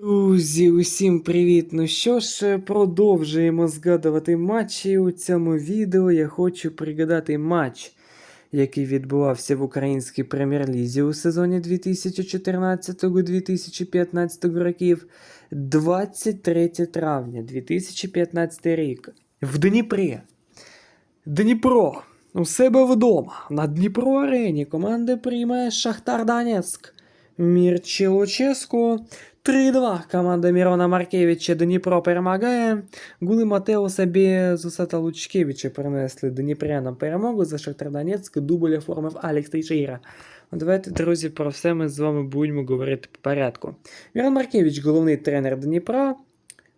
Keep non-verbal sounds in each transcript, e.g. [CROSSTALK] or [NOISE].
Друзі, усім привіт! Ну що ж, продовжуємо згадувати матчі. У цьому відео я хочу пригадати матч, який відбувався в українській прем'єр-лізі у сезоні 2014-2015 років 23 травня 2015 рік. В Дніпрі. Дніпро. У себе вдома. На Дніпро арені команда приймає Шахтар Донецьк. Мірчі Луческу. 3-2. Команда Мірона Маркевича Дніпро перемагає. Гули Матеуса Безуса та Лучкевича принесли Дніпрянам перемогу за Шахтар Донецьк. Дубль оформив Алекс Тейшейра. Давайте, друзі, про все ми з вами будемо говорити по порядку. Мірон Маркевич, головний тренер Дніпра.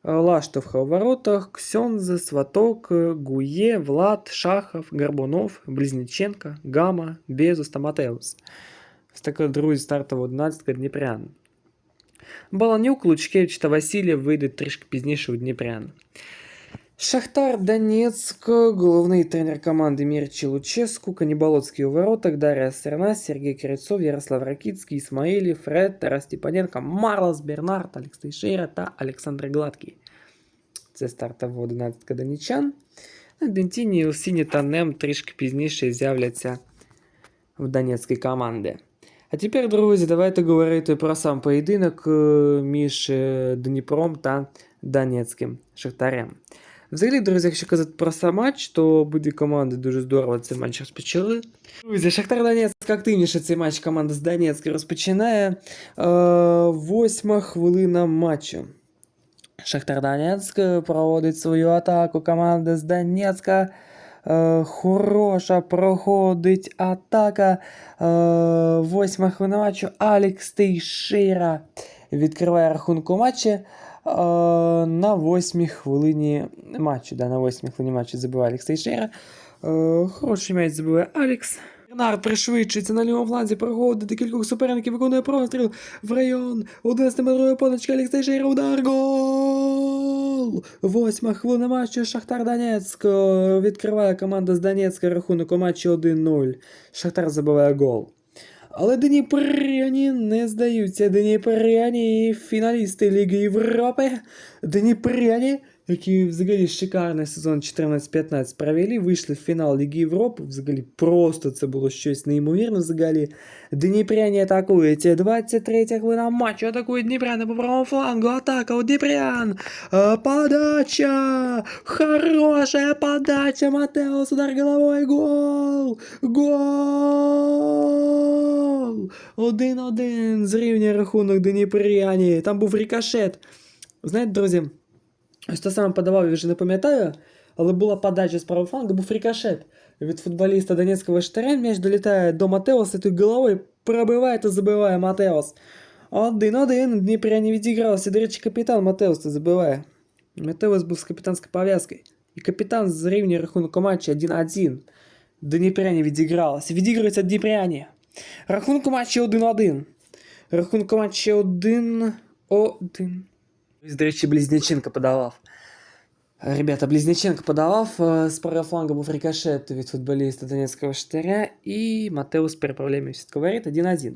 Лаштовха у воротах, Ксьонзе, Сваток, Гує, Влад, Шахов, Горбунов, Близніченко, Гама, Безус та Матеус. Ось така, друзі, стартова 11 Дніпрян. Баланюк, Лучкевич та Васильєв вийдуть трішки пізніше у Дніпрян. Шахтар Донецьк, головний тренер команди Мірчі Луческу, Каніболоцький у воротах, Дар'я Серна, Сергій Кирицов, Ярослав Ракіцький, Ісмаїлів, Фред, Тарас Степаненко, Марлос, Бернард, Олексій Шейра та Олександр Гладкий. Це стартова 11 донічан. Дентіні, Ілсіні та Нем трішки пізніше з'являться в донецькій команді. А тепер, друзі, давайте говорити про сам поєдинок е, між е, Дніпром та Донецьким Шахтарем. Взагалі, друзі, якщо казати про сам матч, то буде команди дуже здорово цей матч розпочали. Друзі, Шахтар Донецьк активніше цей матч команда з Донецька розпочинає. Е, восьма хвилина матчу. Шахтар Донецьк проводить свою атаку. Команда з Донецька. Е, хороша проходить атака. Е, восьма хвилина матчу. Алекс Тейшейра відкриває рахунку матчі. Е, на восьмій хвилині матчу. Да, на восьмій хвилині матчу забиває Алекс Тейшейра. Е, хороший м'яч забиває Алекс. Бернард пришвидшується на лівому фланзі, проходить до кількох суперників, виконує простріл в район. 11-метрової поночки Алекс Тейшейра, удар, гол! Восьма хвилина матчу Шахтар Донецьк е, відкриває команда з Донецька рахунок у матчі 1-0. Шахтар забиває гол. Але Дніпряні не здаються. Дніпряні фіналісти Ліги Європи. Дніпряні, які взагалі шикарний сезон 14-15 провели, вийшли в фінал Ліги Європи. Взагалі просто це було щось неймовірне взагалі. Дніпряні атакують. 23 хвилина матчу атакують Дніпряни по правому флангу. Атака у Дніпрян. Е, Подача! Хорошая подача! Матеус удар головой. Гол! Гол! Один-один. Зрівнює рахунок Дніпряні. Там був рикошет. Знаєте, друзі, ось те саме подавав, я вже не пам'ятаю, але була подача з правого флангу, був рикошет. Від футболіста Донецького Штаря м'яч долітає до Матеуса, той головою пробиває та забиває Матеус. Один-один, Дніпряні відігралися. До речі, капітан Матеус це забиває. Матеус був з капітанською пов'язкою. І капітан зрівнює рахунок у матчі 1-1. Дніпряні відігралися. Відігруються Дніпряні. Рахунок у матчі 1-1. Рахунок у матчі 1-1. До речі, Близняченко подавав. Ребята, Близняченко подавав. е, З правого флангу був рикошет від футболіста Донецького штаря. І Матеус переправляє м'яч в воріт 1-1.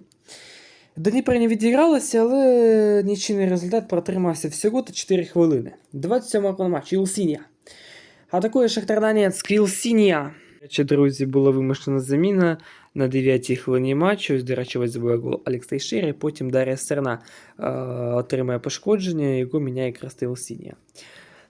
Дніпро не відігралося, але нічийний результат протримався всього та 4 хвилини. 27 хвилина матч. Ілсінія. Атакує Шахтар Донецьк. Ілсінія. До речі, друзі, була вимушена заміна на 9 хвилині матчу. Ось, До речі, ось забув гол Алекс Тейшер, і потім Дар'я Стерна е, отримає пошкодження, його міняє якраз Ілсінія.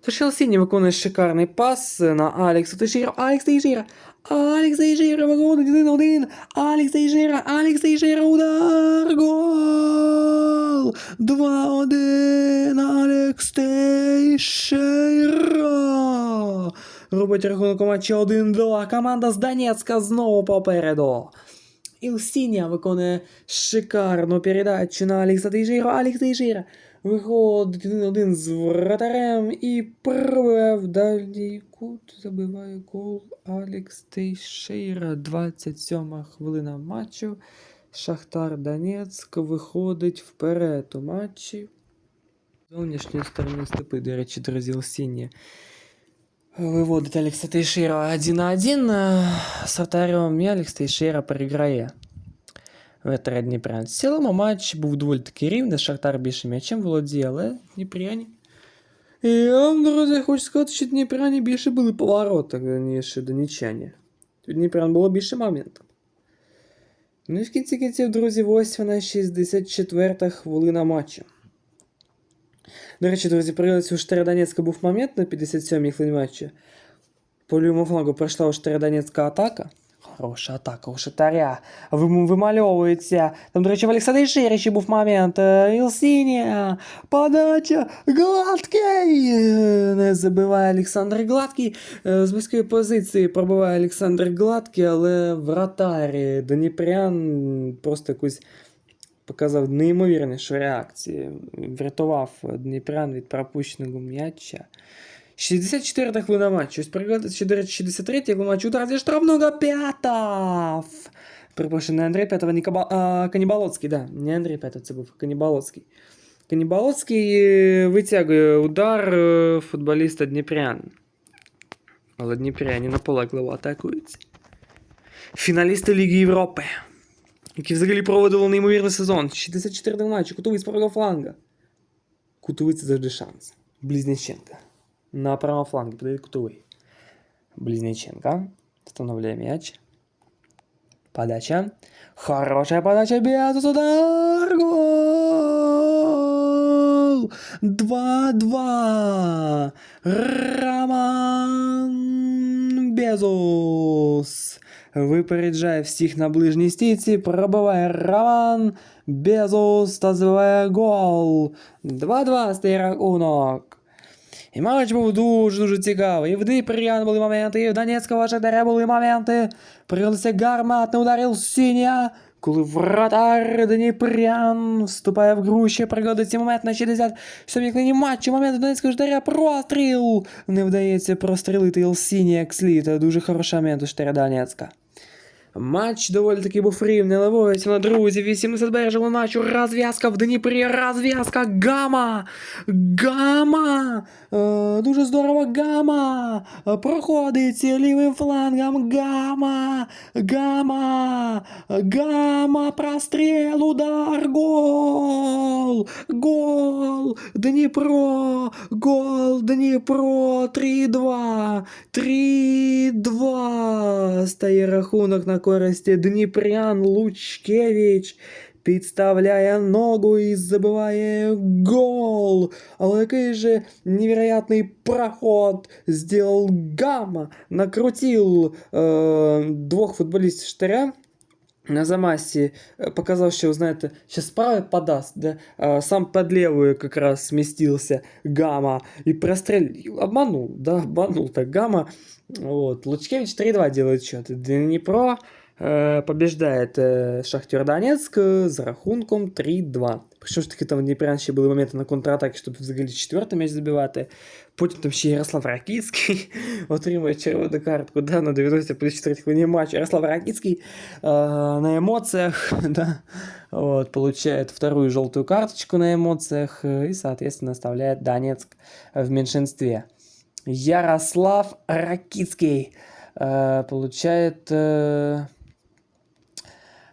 Тож Ілсінія виконує шикарний пас на Алекса Тейшера. Алекс Тейшера. Алекс Тейшера виходить 1-1. Алекс Тейшера. Алекс Тейшера. Удар. Гол. 2-1. Алекс Тейшера. Робить рахунок у матчі 1-2. Команда з Донецька знову попереду. Ілсінія виконує шикарну передачу на Алекса Тейшера. Алекс Тейшера виходить 1-1 з вратарем і пробиває в дальній кут. Забиває гол Алекс Тейшера. 27 хвилина матчу. Шахтар Донецьк виходить вперед у матчі. Зовнішньої сторони степи, до речі, друзі, Ілсінія. Виводить Алекса Тейшера 1 на 1 з вратарем і Алекс Тейшера переграє. Ветер Дніпрян. В цілому матч був доволі таки рівний, Шахтар більше м'ячем володіє, але Дніпряні. І я вам, друзі, хочу сказати, що Дніпряні більше були повороти, ніж донічані. У Дніпрян було більше моментів. Ну і в кінці кінців, друзі, ось вона 64-та хвилина матчу. До речі, друзі, при у Штарадонецька був момент на 57-й хвилині матчу. По лівому флангу пройшла у Штарадонецька атака. Хороша атака у Шатаря. Вим- Вимальовується. Там, до речі, в Олександрі Ширичі був момент. Е, Ілсінія. Подача. Гладкий. Е, Не забиває Олександр Гладкий. Е, З близької позиції пробиває Олександр Гладкий, але вратарі Дніпрян просто якусь показав неймовірнішу реакцію. Врятував Дніпрян від пропущеного м'яча. 64 хвилина матчу. Ось пригадати, ще, до речі, 63 хвилина матчу. Удар зі штрафного П'ятов! Перепрошую, не Андрей П'ятов, а Нікоба... а, Канібалоцький, да. Не Андрей П'ятов, це був Канібалоцький. Канібалоцький е, витягує удар е, футболіста Дніпрян. Але Дніпряні наполегливо атакуються. Фіналісти Ліги Європи, які взагалі проводили неймовірний сезон. 64 матчі, Кутовиць правого фланга. Кутовиць завжди шанс. Близняченка. На правом фланге подает Кутовый. Близняченко. Встановляє мяч. Подача. Хорошая подача. Без удар. Гол! 2-2. Роман Безус. Випереджає всіх на ближній стійці. Пробиває Роман Безус та забиває гол. 2-2 стає рахунок. І матч був дуже-дуже цікавий. І в Дніпрян були моменти, і в Донецького Шахтаря були моменти. Прилися гарматно ударив Сіня. Коли вратар Дніпрян вступає в гру, ще пригодиться момент на 67-й клині матчу. Момент Донецького Ждаря простріл. Не вдається прострілити Ілсіні як слід. Дуже хороша момент у Штаря Донецька. Матч доволі таки був рівний, але ось на друзі, 80 бережного матчу, розв'язка в Дніпрі, розв'язка, гама, гама, е, дуже здорово, гама, е, проходить лівим флангом, гама, гама, гама, простріл, удар, гол, гол, Дніпро, гол, Дніпро, 3-2, 3-2, стає рахунок на користь Дніпрян Лучкевич. Підставляє ногу і забиває гол. Але який же невероятный проход сделал Гамма. Накрутил э, двох футболістів Штаря на замасі э, показав, що, знаєте, ще справа подасть, да? а, сам под левую как раз сместился Гамма и прострелил, обманул, да, обманул так Гамма. Вот. Лучкевич 3-2 делает счет. Днепро побеждает э, Шахтер Донецк э, за рахунком 3-2. Причому ж таки там в Дніпрян ще були моменти на контратакі, щоб взагалі четвертий м'яч забивати. Потім там ще Ярослав Ракіцький [LAUGHS] отримує червону картку да, на 90 плюс 4 хвилині матчу. Ярослав Ракіцький э, на эмоциях, [LAUGHS] да, вот, получает вторую желтую карточку на эмоциях э, и, соответственно, оставляет Донецк в меньшинстве. Ярослав Ракицкий э, получает э, э,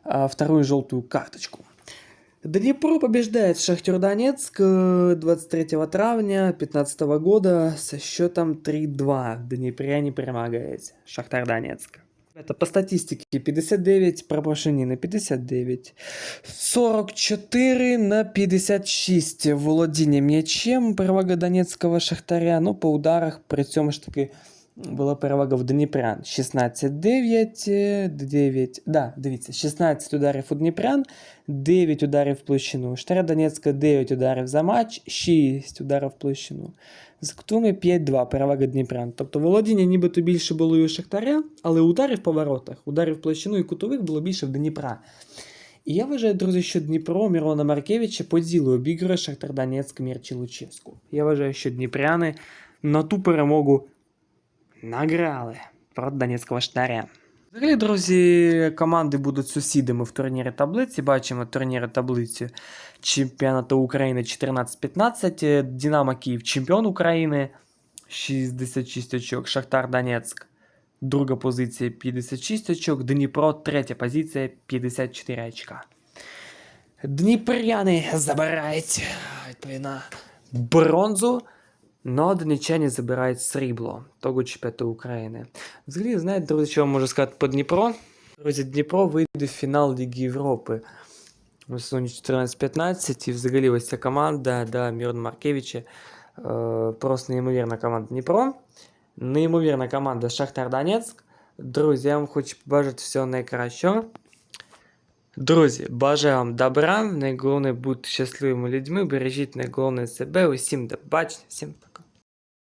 вторую желтую карточку. Днепро побеждает Шахтер Донецк э, 23 травня 2015 года со счетом 3-2. Днепряне перемагает Шахтар Донецк. Это по статистике 59 пропорушений на 59. 44 на 56 володіння м'ячем. Перевага Донецького Шахтаря. Ну, по ударах при цьому ж таки була перевага в Дніпрян. 16-9, е, 9. Да, дивіться, 16 ударів у Дніпрян, 9 ударів в площину. Штара Донецька 9 ударів за матч, 6 ударів в площину. З Ктуми 5-2, перевага Дніпрян. Тобто володіння нібито більше було і у Шахтаря, але ударів по воротах, ударів в площину і кутових було більше в Дніпра. І я вважаю, друзі, що Дніпро Мірона Маркевича по ділу обігрує Шахтар Донецьк Мірчі Луческу. Я вважаю, що дніпряни на ту перемогу награли проти Донецького Шахтаря. Взагалі, друзі, команди будуть сусідами в турнірі таблиці. Бачимо турніри таблиці чемпіонату України 14-15. Динамо Київ чемпіон України 66 очок. Шахтар Донецьк. Друга позиція 56 очок. Дніпро, третя позиція 54 очка. Дніпряни забирають відповідно бронзу. Но донеччані забирають срібло того чемпіонату України. Взагалі, знаєте, друзі, що я можу сказати по Дніпро? Друзі, Дніпро вийде в фінал Ліги Європи у сезоні 14-15. І взагалі ось ця команда, да, Мірон Маркевича, е, просто неймовірна команда Дніпро. Неймовірна команда Шахтар Донецьк. Друзі, я вам хочу побажати всього найкращого. Друзі, бажаю вам добра. Найголовніше бути щасливими людьми. Бережіть найголовніше себе. Усім до побачення, всім пока.